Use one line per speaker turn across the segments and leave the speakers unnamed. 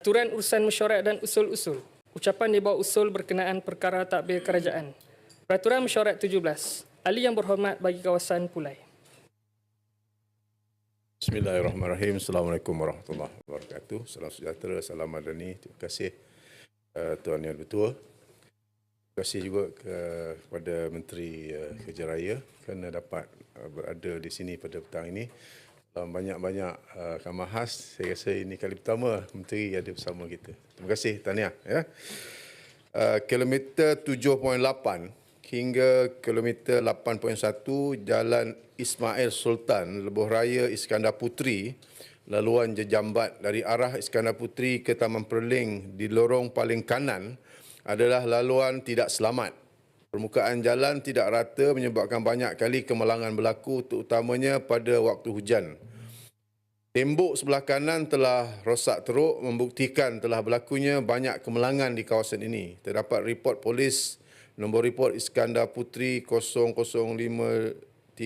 Aturan urusan mesyuarat dan usul-usul. Ucapan di bawah usul berkenaan perkara takbir kerajaan. Peraturan mesyuarat 17. Ahli yang berhormat bagi kawasan Pulai.
Bismillahirrahmanirrahim. Assalamualaikum warahmatullahi wabarakatuh. Salam sejahtera, salam madani. Terima kasih uh, Tuan Yang Betua. Terima kasih juga ke, kepada Menteri uh, Kerja Raya kerana dapat uh, berada di sini pada petang ini. Dalam banyak-banyak uh, kamar khas, saya rasa ini kali pertama Menteri ada bersama kita. Terima kasih, Tahniah. Ya. Uh, kilometer 7.8 hingga kilometer 8.1 Jalan Ismail Sultan, Lebuh Raya Iskandar Puteri, laluan jejambat dari arah Iskandar Puteri ke Taman Perling di lorong paling kanan adalah laluan tidak selamat. Permukaan jalan tidak rata menyebabkan banyak kali kemalangan berlaku terutamanya pada waktu hujan. Tembok sebelah kanan telah rosak teruk membuktikan telah berlakunya banyak kemalangan di kawasan ini. Terdapat report polis nombor report Iskandar Puteri 005326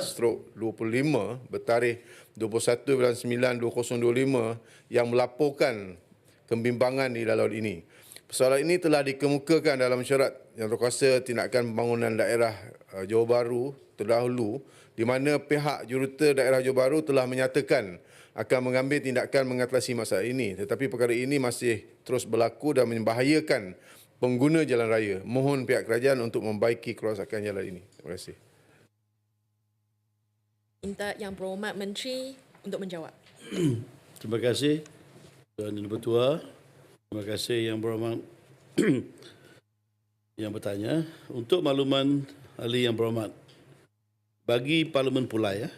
stroke 25 bertarikh 21.9.2025 yang melaporkan kebimbangan di laluan ini. Persoalan ini telah dikemukakan dalam syarat yang berkuasa tindakan pembangunan daerah uh, Johor Bahru terdahulu di mana pihak juruta daerah Johor Bahru telah menyatakan akan mengambil tindakan mengatasi masalah ini tetapi perkara ini masih terus berlaku dan membahayakan pengguna jalan raya. Mohon pihak kerajaan untuk membaiki kerosakan jalan ini. Terima kasih.
Minta Yang Berhormat Menteri untuk menjawab.
Terima kasih Tuan Yang Bertua. Terima kasih Yang Berhormat yang bertanya. Untuk makluman ahli Yang Berhormat, bagi Parlimen Pulai, ya,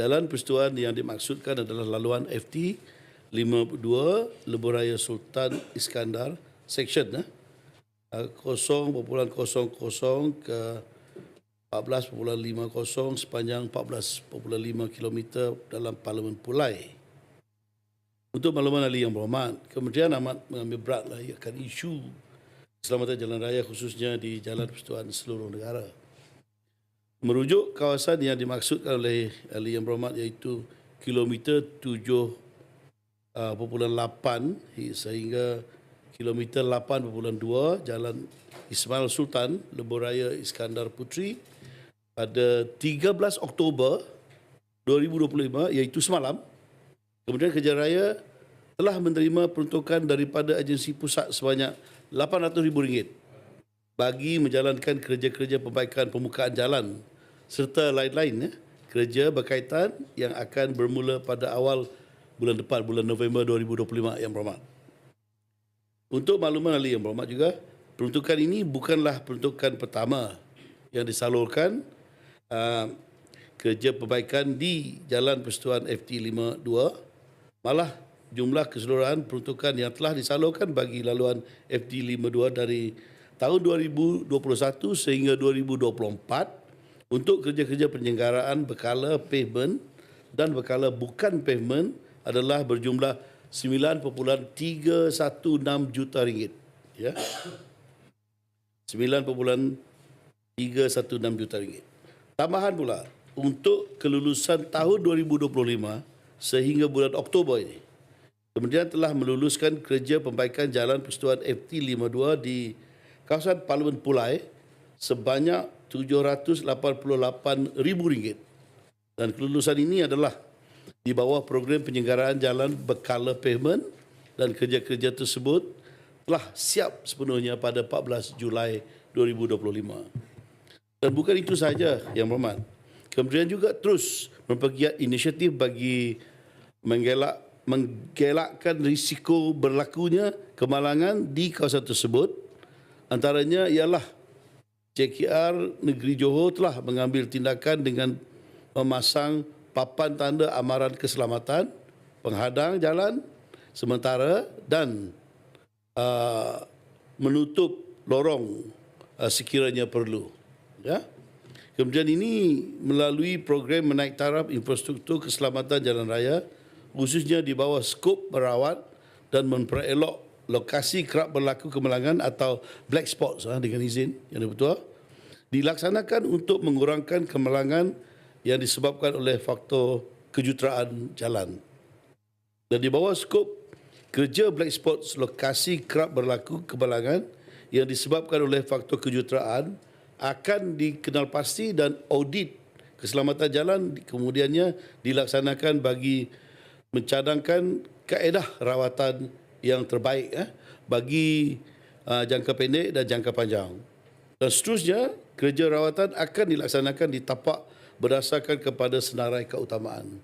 jalan peristiwa yang dimaksudkan adalah laluan FT 52 Lebuh Raya Sultan Iskandar Section ya, 0.00 ke 14.50 sepanjang 14.5 km dalam Parlimen Pulai. Untuk makluman ahli yang berhormat, Kementerian amat mengambil beratlah akan isu keselamatan jalan raya khususnya di jalan persetujuan seluruh negara. Merujuk kawasan yang dimaksudkan oleh ahli yang berhormat iaitu kilometer 7.8 sehingga kilometer 8.2 jalan Ismail Sultan Lebuh Raya Iskandar Puteri pada 13 Oktober 2025 iaitu semalam Kementerian Kerja Raya telah menerima peruntukan daripada agensi pusat sebanyak RM800,000 bagi menjalankan kerja-kerja perbaikan permukaan jalan serta lain-lain ya, kerja berkaitan yang akan bermula pada awal bulan depan bulan November 2025 yang berhormat. Untuk makluman ahli yang berhormat juga, peruntukan ini bukanlah peruntukan pertama yang disalurkan uh, kerja perbaikan di Jalan Persetujuan FT52 Malah jumlah keseluruhan peruntukan yang telah disalurkan bagi laluan FD52 dari tahun 2021 sehingga 2024 untuk kerja-kerja penyelenggaraan berkala pavement dan berkala bukan pavement adalah berjumlah 9.316 juta ringgit. Ya. 9.316 juta ringgit. Tambahan pula, untuk kelulusan tahun 2025, sehingga bulan Oktober ini. Kemudian telah meluluskan kerja pembaikan jalan persetujuan FT52 di kawasan Parlimen Pulai sebanyak RM788,000. Dan kelulusan ini adalah di bawah program penyelenggaraan jalan berkala payment dan kerja-kerja tersebut telah siap sepenuhnya pada 14 Julai 2025. Dan bukan itu saja yang berhormat. Kemudian juga terus mempergiat inisiatif bagi menggelak menggelakkan risiko berlakunya kemalangan di kawasan tersebut. Antaranya ialah JKR Negeri Johor telah mengambil tindakan dengan memasang papan tanda amaran keselamatan penghadang jalan sementara dan uh, menutup lorong uh, sekiranya perlu. Ya. Kemudian ini melalui program menaik taraf infrastruktur keselamatan jalan raya khususnya di bawah skop merawat dan memperelok lokasi kerap berlaku kemalangan atau black spots ha, dengan izin yang betul dilaksanakan untuk mengurangkan kemalangan yang disebabkan oleh faktor kejuteraan jalan. Dan di bawah skop kerja black spots lokasi kerap berlaku kemalangan yang disebabkan oleh faktor kejuruteraan akan dikenal pasti dan audit keselamatan jalan kemudiannya dilaksanakan bagi mencadangkan kaedah rawatan yang terbaik eh, bagi uh, jangka pendek dan jangka panjang. Dan seterusnya, kerja rawatan akan dilaksanakan di tapak berdasarkan kepada senarai keutamaan.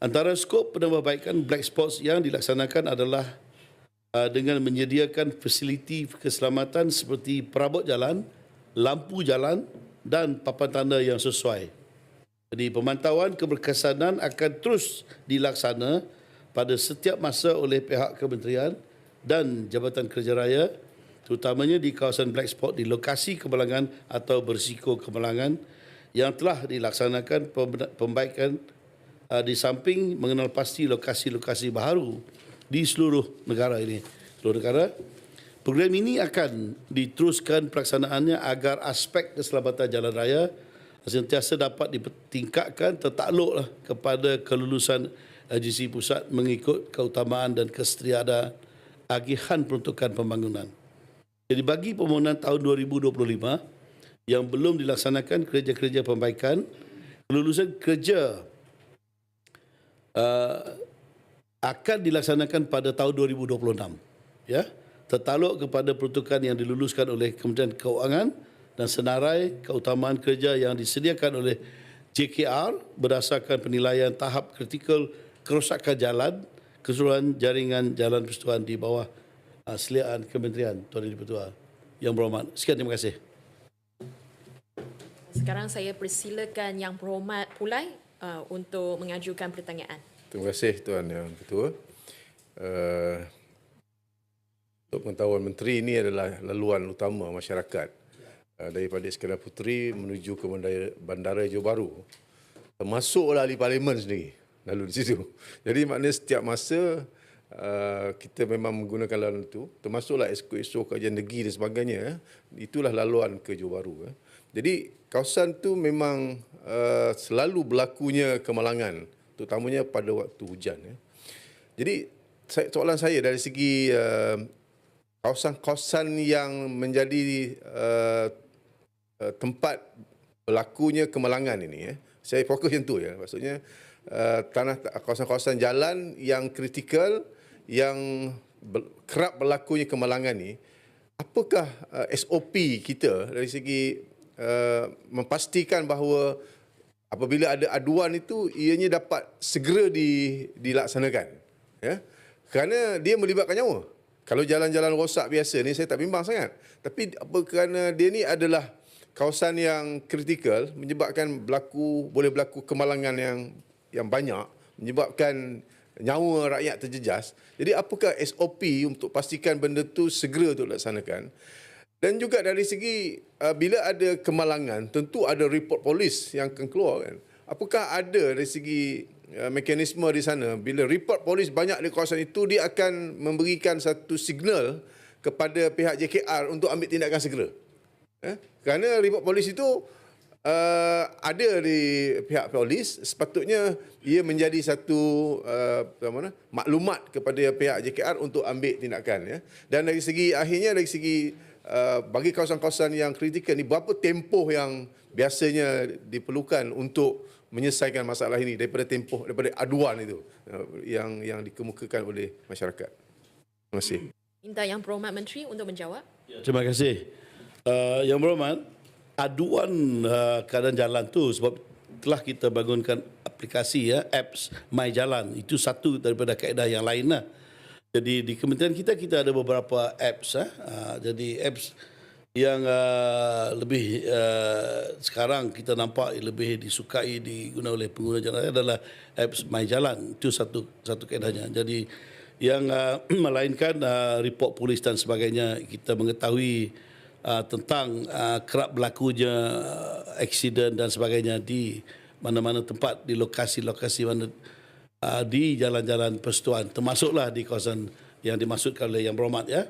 Antara skop penambahbaikan black spots yang dilaksanakan adalah uh, dengan menyediakan fasiliti keselamatan seperti perabot jalan, lampu jalan dan papan tanda yang sesuai. Jadi pemantauan keberkesanan akan terus dilaksana pada setiap masa oleh pihak kementerian dan Jabatan Kerja Raya terutamanya di kawasan black spot di lokasi kemalangan atau berisiko kemalangan yang telah dilaksanakan pembaikan uh, di samping mengenal pasti lokasi-lokasi baru di seluruh negara ini. Seluruh negara. Program ini akan diteruskan pelaksanaannya agar aspek keselamatan jalan raya sentiasa dapat ditingkatkan tertakluklah kepada kelulusan agensi pusat mengikut keutamaan dan kesetiadaan agihan peruntukan pembangunan. Jadi bagi permohonan tahun 2025 yang belum dilaksanakan kerja-kerja perbaikan, kelulusan kerja uh, akan dilaksanakan pada tahun 2026. Ya, tertaluk kepada peruntukan yang diluluskan oleh Kementerian Keuangan dan senarai keutamaan kerja yang disediakan oleh JKR berdasarkan penilaian tahap kritikal kerosakan jalan keseluruhan jaringan jalan persatuan di bawah uh, seliaan Kementerian Tuan Yang Dipertua. Yang berhormat. Sekian terima kasih.
Sekarang saya persilakan Yang Berhormat Pulai uh, untuk mengajukan pertanyaan.
Terima kasih Tuan Yang Ketua. Uh, untuk pengetahuan Menteri ini adalah laluan utama masyarakat daripada Iskandar Puteri menuju ke Bandara, Bandara Johor Bahru. Termasuklah ahli parlimen sendiri lalu di situ. Jadi maknanya setiap masa uh, kita memang menggunakan laluan itu, termasuklah esko-esko kajian negeri dan sebagainya. eh. Itulah laluan ke Johor Bahru. eh. Jadi kawasan tu memang uh, selalu berlakunya kemalangan, terutamanya pada waktu hujan. eh. Jadi soalan saya dari segi uh, kawasan-kawasan yang menjadi uh, uh, tempat berlakunya kemalangan ini eh. Saya fokus yang tu ya. Maksudnya uh, tanah kawasan-kawasan jalan yang kritikal yang ber, kerap berlakunya kemalangan ni apakah uh, SOP kita dari segi uh, memastikan bahawa apabila ada aduan itu ianya dapat segera di, dilaksanakan ya kerana dia melibatkan nyawa kalau jalan-jalan rosak biasa ni saya tak bimbang sangat tapi apa kerana dia ni adalah kawasan yang kritikal menyebabkan berlaku boleh berlaku kemalangan yang yang banyak menyebabkan nyawa rakyat terjejas jadi apakah SOP untuk pastikan benda tu segera untuk dilaksanakan dan juga dari segi uh, bila ada kemalangan, tentu ada report polis yang akan keluar kan. Apakah ada dari segi uh, mekanisme di sana bila report polis banyak di kawasan itu dia akan memberikan satu signal kepada pihak JKR untuk ambil tindakan segera. Eh? Kerana report polis itu uh, ada di pihak polis sepatutnya ia menjadi satu uh, apa mana maklumat kepada pihak JKR untuk ambil tindakan ya. Dan dari segi akhirnya dari segi uh, bagi kawasan-kawasan yang kritikal ni berapa tempoh yang biasanya diperlukan untuk menyelesaikan masalah ini daripada tempoh daripada aduan itu uh, yang yang dikemukakan oleh masyarakat. Terima kasih.
Minta Yang Berhormat Menteri untuk menjawab.
Terima kasih. Uh, yang berhormat, aduan uh, keadaan jalan tu sebab telah kita bangunkan aplikasi ya apps My Jalan itu satu daripada kaedah yang lain lah. Jadi di kementerian kita kita ada beberapa apps ah. Uh, jadi apps yang uh, lebih uh, sekarang kita nampak lebih disukai diguna oleh pengguna jalan adalah apps My Jalan itu satu satu kaedahnya. Jadi yang uh, melainkan uh, report polis dan sebagainya kita mengetahui uh, tentang uh, kerap berlakunya uh, aksiden dan sebagainya di mana-mana tempat di lokasi-lokasi mana uh, di jalan-jalan persatuan termasuklah di kawasan yang dimaksudkan oleh yang berhormat ya.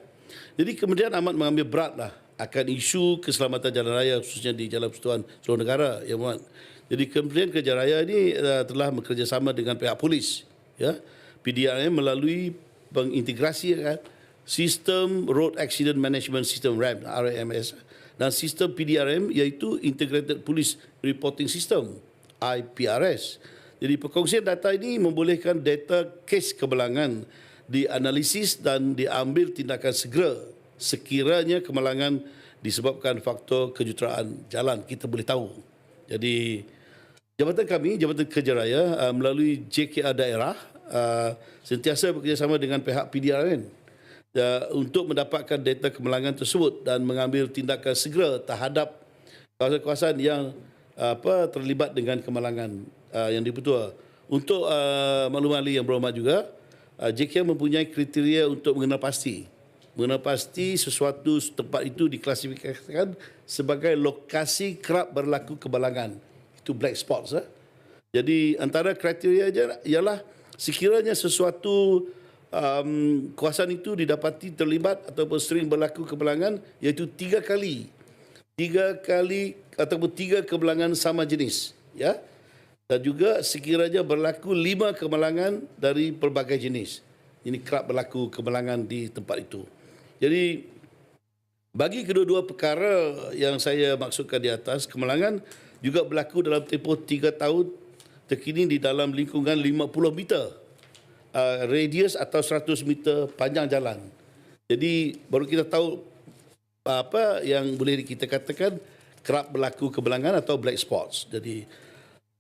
Jadi kemudian amat mengambil berat lah akan isu keselamatan jalan raya khususnya di jalan persatuan seluruh negara yang berhormat. Jadi Kementerian Kerja Raya ini uh, telah bekerjasama dengan pihak polis ya. PDRM melalui mengintegrasikan sistem Road Accident Management System RAM RAMS dan sistem PDRM iaitu Integrated Police Reporting System IPRS. Jadi perkongsian data ini membolehkan data kes kemalangan dianalisis dan diambil tindakan segera sekiranya kemalangan disebabkan faktor kejuruteraan jalan kita boleh tahu. Jadi jabatan kami Jabatan Kerja Raya uh, melalui JKR daerah uh, sentiasa bekerjasama dengan pihak PDRN uh, untuk mendapatkan data kemalangan tersebut dan mengambil tindakan segera terhadap kawasan-kawasan yang uh, apa terlibat dengan kemalangan uh, yang dipertua. Untuk uh, makluman ahli yang berhormat juga, uh, JKR mempunyai kriteria untuk mengenal pasti. Mengenal pasti sesuatu tempat itu diklasifikasikan sebagai lokasi kerap berlaku kemalangan. Itu black spots. Eh? Jadi antara kriteria ialah sekiranya sesuatu um, kawasan itu didapati terlibat ataupun sering berlaku kemalangan iaitu tiga kali. Tiga kali ataupun tiga kemalangan sama jenis ya. Dan juga sekiranya berlaku lima kemalangan dari pelbagai jenis. Ini kerap berlaku kemalangan di tempat itu. Jadi bagi kedua-dua perkara yang saya maksudkan di atas kemalangan juga berlaku dalam tempoh tiga tahun terkini di dalam lingkungan 50 meter uh, radius atau 100 meter panjang jalan. Jadi baru kita tahu apa yang boleh kita katakan kerap berlaku kebelangan atau black spots. Jadi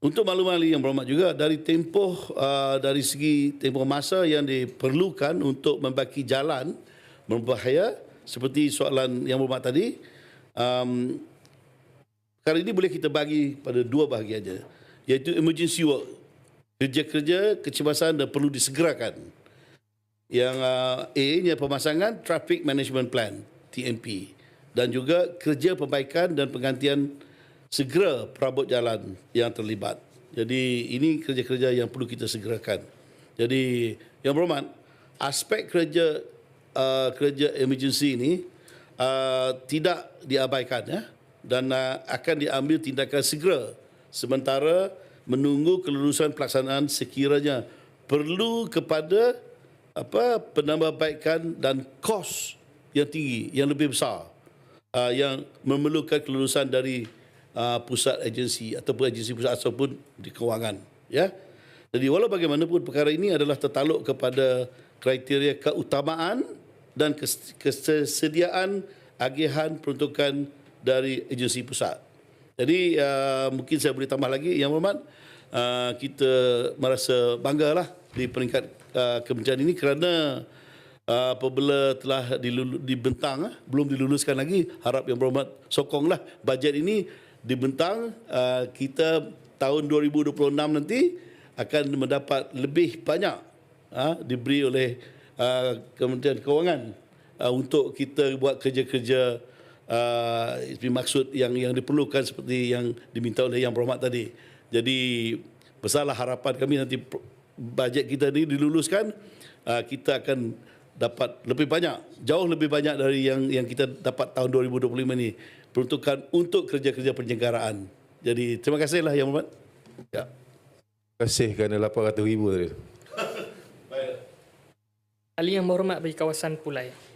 untuk makluman ahli yang berhormat juga dari tempoh uh, dari segi tempoh masa yang diperlukan untuk membaki jalan berbahaya seperti soalan yang berhormat tadi um, kali ini boleh kita bagi pada dua bahagian aja iaitu emergency work kerja-kerja kecemasan dan perlu disegerakan. Yang uh, A-nya pemasangan Traffic Management Plan, TMP. Dan juga kerja perbaikan dan penggantian segera perabot jalan yang terlibat. Jadi ini kerja-kerja yang perlu kita segerakan. Jadi yang berhormat, aspek kerja uh, kerja emergency ini uh, tidak diabaikan ya dan uh, akan diambil tindakan segera sementara menunggu kelulusan pelaksanaan sekiranya perlu kepada apa penambahbaikan dan kos yang tinggi yang lebih besar uh, yang memerlukan kelulusan dari uh, pusat agensi ataupun agensi pusat ataupun di kewangan ya. Jadi walau bagaimanapun perkara ini adalah tertaluk kepada kriteria keutamaan dan kes- kesediaan agihan peruntukan dari agensi pusat jadi uh, mungkin saya boleh tambah lagi yang berhormat uh, kita merasa banggalah di peringkat uh, kementerian ini kerana uh, apabila telah dilulu, dibentang uh, belum diluluskan lagi harap yang berhormat sokonglah. Bajet ini dibentang uh, kita tahun 2026 nanti akan mendapat lebih banyak uh, diberi oleh uh, Kementerian Kewangan uh, untuk kita buat kerja-kerja uh, maksud yang yang diperlukan seperti yang diminta oleh yang berhormat tadi. Jadi besarlah harapan kami nanti bajet kita ni diluluskan uh, kita akan dapat lebih banyak jauh lebih banyak dari yang yang kita dapat tahun 2025 ni peruntukan untuk kerja-kerja penyelenggaraan. Jadi terima kasihlah yang berhormat. Ya.
Terima kasih kerana 800 ribu tadi.
Ahli yang berhormat bagi kawasan Pulai.